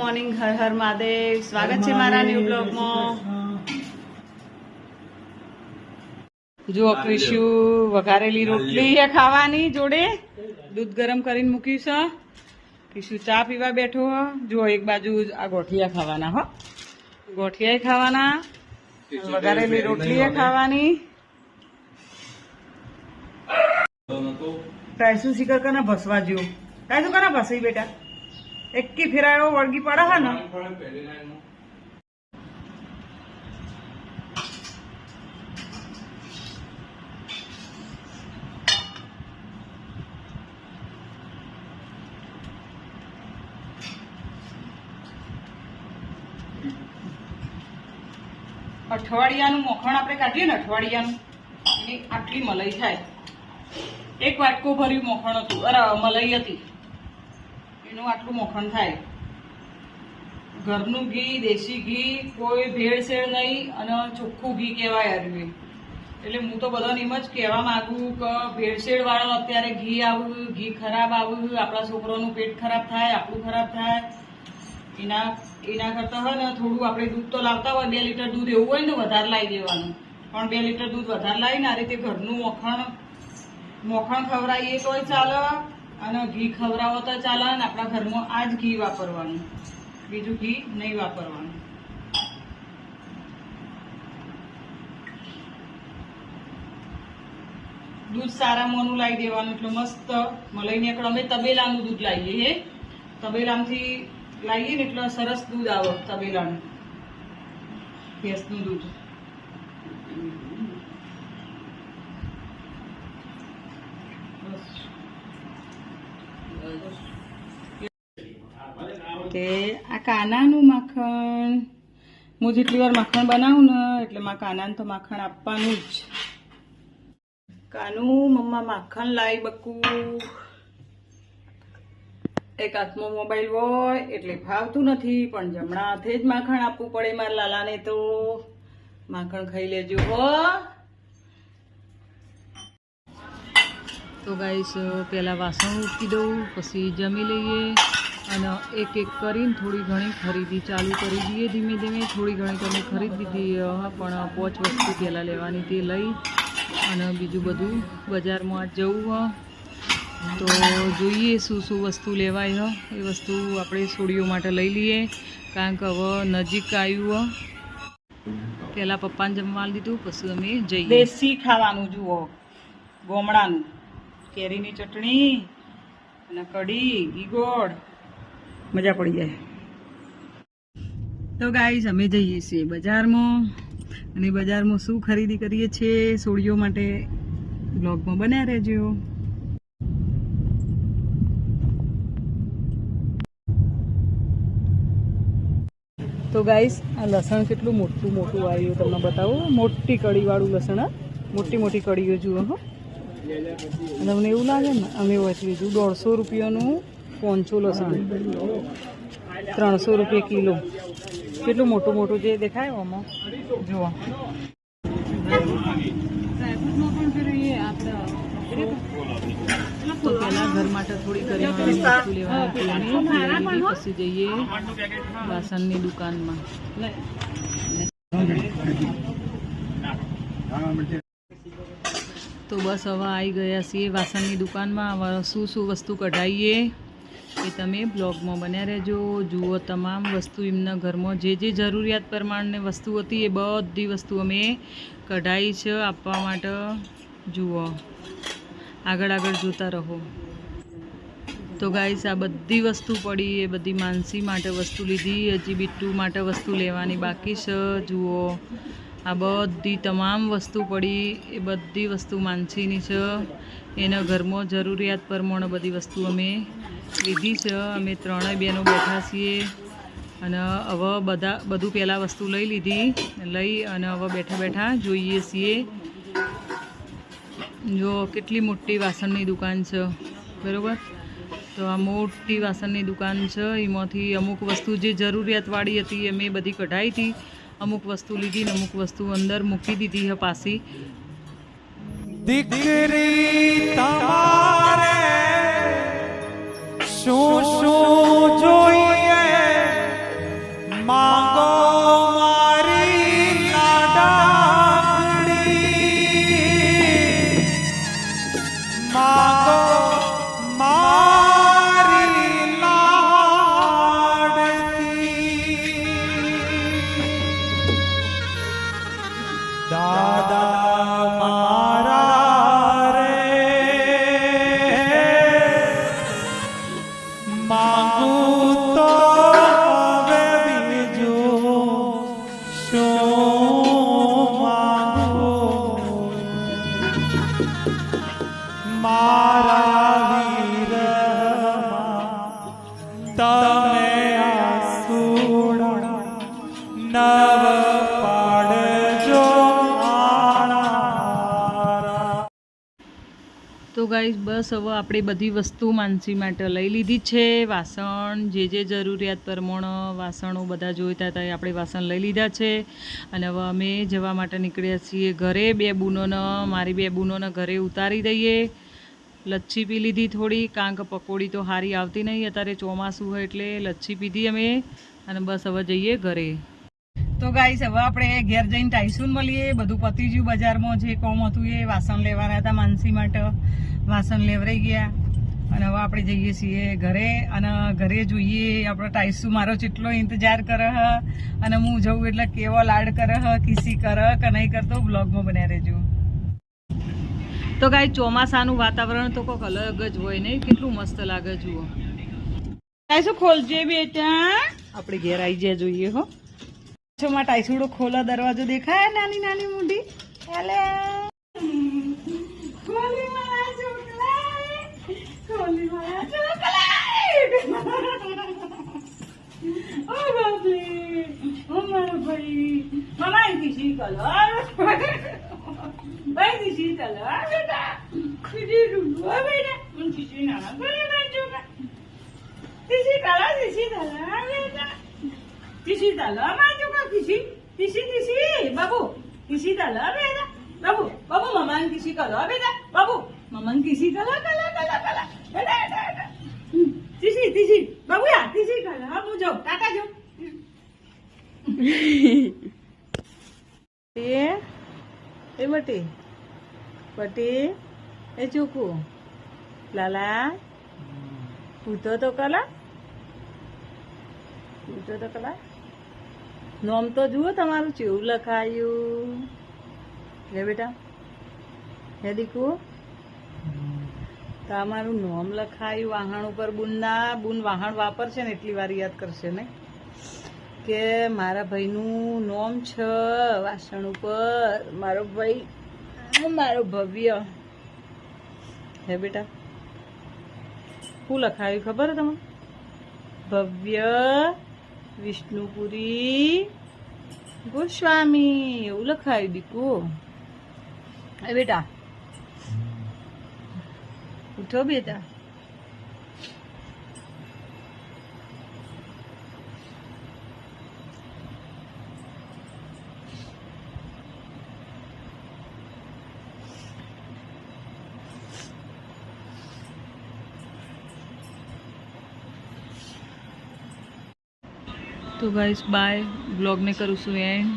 Morning Har Har Mahadev. સ્વાગત છે મારા ન્યુ બ્લોગમાં જુઓ ક્રિશુ વઘારેલી રોટલી છે ખાવાની જોડે? દૂધ ગરમ કરીને મૂક્યું છે. ક્રિશુ ચા પીવા બેઠો હો. જુઓ એક બાજુ આ ગોઠિયા ખાવાના હો. ગોઠિયા ખાવાના. વઘારેલી રોટલી ખાવાની. તાયસુ શિખર કના ભસવા જ્યો? તાયસુ કના ભસાઈ બેટા? એકી ફેરાયો વળગી પડે હે ને? અઠવાડિયાનું મોખણ આપણે કાઢીએ ને, અઠવાડિયાનું એની આટલી મલાઈ થાય. એક વાટકો ભર્યું મોખણ હતું. અરે, મલાઈ હતી. એનું આટલું મોખણ થાય. ઘરનું ઘી, દેશી ઘી, કોઈ ભેળસેળ નહીં અને ચોખ્ખું ઘી કહેવાય આર્યું એટલે હું તો બધાને એમ જ કહેવા માગું કે ભેળસેળ વાળો અત્યારે ઘી આવ્યું ઘી ખરાબ આવ્યું આપણા છોકરાનું પેટ ખરાબ થાય, આપણું ખરાબ થાય. એના એના કરતાં હોય ને થોડું આપણે દૂધ તો લાવતા હોય, બે લીટર દૂધ એવું હોય ને વધારે લાવી દેવાનું. પણ બે લીટર દૂધ વધારે લાવીને આ રીતે ઘરનું મોખણ મોખણ ખવડાવીએ તોય ચાલે. અને ઘી ખવડાવો તો ચાલે ને આપણા ઘરમાં આ જ ઘી વાપરવાનું. બીજું ઘી નહીં વાપરવાનું. દૂધ સારા મોનું લાવી દેવાનું, એટલે મસ્ત મલાઈ નીકળે અમે તબેલાનું દૂધ લાવીએ હે. તબેલામાંથી લાવીએ ને એટલે સરસ દૂધ આવે તબેલાનું. ભેંસનું દૂધ. તે આ કાનાનું માખણ. હું જેટલી વાર માખણ બનાવું ને એટલે મારા કાનાને તો માખણ આપવાનું જ. કાનું, મમ્મા માખણ લાવી બકુ. એક હાથમાં મોબાઈલ હોય એટલે ફાવતું નથી, પણ જમણા હાથે જ માખણ આપવું પડે મારા લાલાને તો. માખણ ખાઈ લેજો હો. તો ગાઈશ પહેલાં વાસણ ઉકી દઉં, પછી જમી લઈએ. અને એક એક કરીને થોડી ઘણી ખરીદી ચાલુ કરી દઈએ. ધીમે ધીમે થોડી ઘણી તમે ખરીદી દીધી પણ પોચ વસ્તુ પહેલાં લેવાની તે લઈ અને બીજું બધું બજારમાં આજ જવું તો જોઈએ શું શું વસ્તુ લેવાય હ. એ વસ્તુ આપણે સોડીઓ માટે લઈ લઈએ. કારણ કે હવે નજીક આવ્યું પહેલાં પપ્પાને જમવા દીધું, પછી અમે જઈએ. દેશી ખાવાનું જુઓ. ગોમડાનું. કેરીની ચટણી અને કઢી ઘી ગોળ. મજા પડી જાય. તો ગાઈસ અમે જઈએ છીએ બજારમાં અને બજારમાં શું ખરીદી કરીએ છીએ સોળીઓ માટે બ્લોગમાં બન્યા રહેજો. તો ગાઈસ આ લસણ કેટલું મોટું મોટું આવ્યું તમને બતાવું. મોટી કડીવાળું લસણ મોટી મોટી કઢીઓ જુઓ, હો. અમને એવું લાગે ને, અમે વચ લીધું દોઢસો રૂપિયાનું પોંચો લસણ ત્રણસો રૂપિયા કિલો. કેટલું મોટું મોટું જે દેખાય આમાં જુઓ. તો પહેલા ઘર માટે થોડી કરિયાણાની લેવાની હતી. પછી જઈએ વાસણની દુકાનમાં. તો બસ હવે આવી ગયા છીએ વાસણની દુકાનમાં. શું શું વસ્તુ કઢાવીએ એ તમે બ્લોગમાં બન્યા રહેજો. જુઓ તમામ વસ્તુ એમના ઘરમાં જે જે જરૂરિયાત પ્રમાણે વસ્તુ હતી એ બધી વસ્તુ અમે કઢાઈ છે આપવા માટે જુઓ. આગળ આગળ જોતા રહો. તો ગાઈસ, આ બધી વસ્તુ પડી, એ બધી માનસી માટે વસ્તુ લીધી, હજી બિટ્ટુ માટે વસ્તુ લેવાની બાકી છે. જુઓ. આ બધી તમામ વસ્તુ પડી, એ બધી વસ્તુ માનસીની છે. એના ઘરમાં જરૂરિયાત પ્રમાણે બધી વસ્તુ અમે લીધી છે. અમે ત્રણેય બહેનો બેઠા છીએ અને હવે બધા, બધું પહેલાં વસ્તુ લઈ લીધી, લઈ અને હવે બેઠા બેઠા જોઈએ છીએ. જો કેટલી મોટી વાસણની દુકાન છે, બરાબર? તો આ મોટી વાસણની દુકાન છે. એમાંથી અમુક વસ્તુ જે જરૂરિયાતવાળી હતી એ બધી કઢાવી હતી. અમુક વસ્તુ લીધી ને અમુક વસ્તુ અંદર મૂકી દીધી હે પાછી. દીકરી તમારે તો ગાઈસ, બસ હવે આપણે બધી વસ્તુ માનસી માટે લઈ લીધી છે. વાસણ, જે જે જરૂરિયાત પ્રમાણે વાસણો બધા જોઈતા હતા એ આપણે વાસણ લઈ લીધા છે. અને હવે અમે જવા માટે નીકળ્યા છીએ ઘરે. બે બૂનોને, મારી બે બૂનોને ઘરે ઉતારી દઈએ. લચ્છી પી લીધી થોડી. કારણ કે પકોડી તો સારી આવતી નહીં. અત્યારે ચોમાસું હોય એટલે લચ્છી પીધી અમે. અને બસ હવે જઈએ ઘરે. તો ગાઈસ હવે આપણે ઘેર જઈને ટાઈસુન મળીએ. બધું પતી ગયું બજારમાં જે કોમ હતું એ વાસણ લેવાના હતા, માનસી માટે. વાસણ લેવરાઈ ગયા. અને હવે આપણે જઈએ છીએ ઘરે. અને ઘરે જોઈએ આપણો ટાઈસુ મારો ચેટલો ઇંતજાર કરે હ. અને હું જઉં એટલે કેવો લાડ કરે હ કિસી કરે કે નહીં કરતો બ્લોગમાં બન્યા રહેજો. તો ગાઈ ચોમાસાનું વાતાવરણ તો કોઈક અલગ જ હોય નહીં? કેટલું મસ્ત લાગે જુઓ. ટાઈસુ ખોલજે બેટા. આપણે ઘેર આવી જાય જોઈએ હો. છોમાં ટાઈસુડો ખોલો દરવાજો દેખાય નાની નાની મૂંડી હેલે ખોલી મારા ચોકલાઈ ખોલી મારા ચોકલાઈ ઓ બાપરે ઓ મારો ભાઈ મમ્મા અહીંથી શી કલર ભાઈ શી કલર બેટા બીજી રૂડો બેટા હું શીશી નાના કરે બાજુ શીશી કલર શીશી કલર બેટા Kisi tala, maju Kisi tala, beda. Babu, babu maman kisi kala, beda. Babu, maman kisi kala, kala, kala, kala. Beda, beda, beda. Hmm, Kisi, kisi. Babu ya, kisi kala. Mu jo, tata jo. એ એ બટી બટી એ ચોકુ લાલા પૂતો તો કલા કલા નોમ તો જુઓ તમારું ચેવું લખાયું. લે બેટા. હે દીકુ. તમારું નોમ લખાયું, વાહણ ઉપર બુનના બુન વાહણ વાપરશે ને એટલી વાર યાદ કરશે ને. કે મારા ભાઈનું નોમ છ, વાસણ ઉપર. મારો ભાઈ મારો ભવ્ય. હે બેટા. શું લખાયું ખબર તમે ભવ્ય વિષ્ણુપુરી ગોસ્વામી એવું લખાયું દીકુ. એ બેટા ઉઠો બેટા. તો ગાઈસ બાય બ્લોગને કરું છું એન્ડ